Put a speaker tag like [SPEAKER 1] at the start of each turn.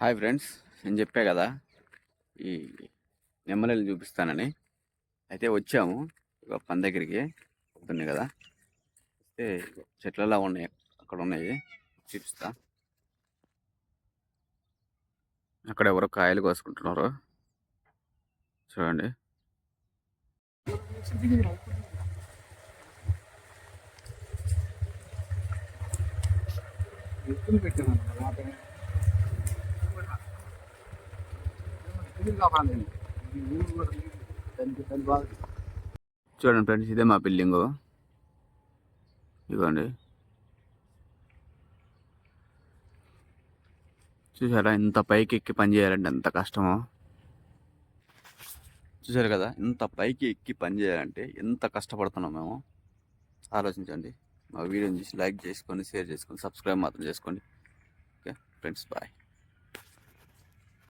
[SPEAKER 1] Hi friends నేను చెప్పా కదా ఈ నెమ్మలిని చూపిస్తానని. అయితే వచ్చాము పని దగ్గరికి పొద్దున్నే కదా. అయితే చెట్లలో ఉన్నాయి అక్కడ ఉన్నాయి చూపిస్తా. అక్కడ ఎవరో కాయలు కోసుకుంటున్నారు చూడండి.
[SPEAKER 2] పెట్టాను
[SPEAKER 1] చూడండి ఫ్రెండ్స్ ఇదే మా బిల్డింగు. ఇదిగోండి. చూసారా ఇంత పైకి ఎక్కి పని చేయాలంటే ఎంత కష్టమో. చూసారు కదా ఇంత పైకి ఎక్కి పని చేయాలంటే ఎంత కష్టపడుతున్నాం మేము. ఆలోచించండి. మా వీడియోని చూసి లైక్ చేసుకొని షేర్ చేసుకొని సబ్స్క్రైబ్ మాత్రం చేసుకోండి. Okay friends bye.